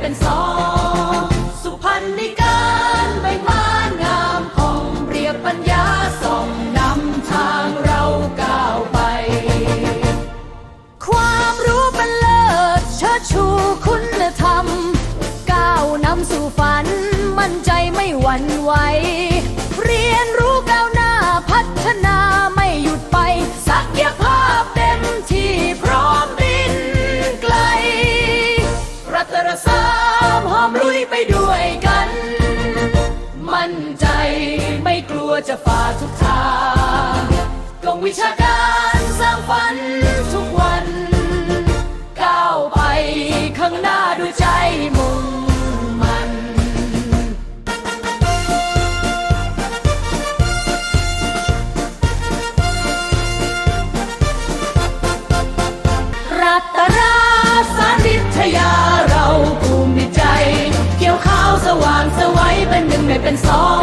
เป็นสองสุพรรณนิการใบไม้งามผ่องเปรียบปัญญาส่องนำทางเราก้าวไป ความรู้เป็นเลิศเชิดชู สามหอมลุยไปด้วยกัน มั่นใจไม่กลัวจะฝ่าทุกทางกองวิชาการสร้างฝันทุกวัน ก้าวไปข้างหน้าด้วยใจมุ่งมันรัตราสาริทยา เป็นสอง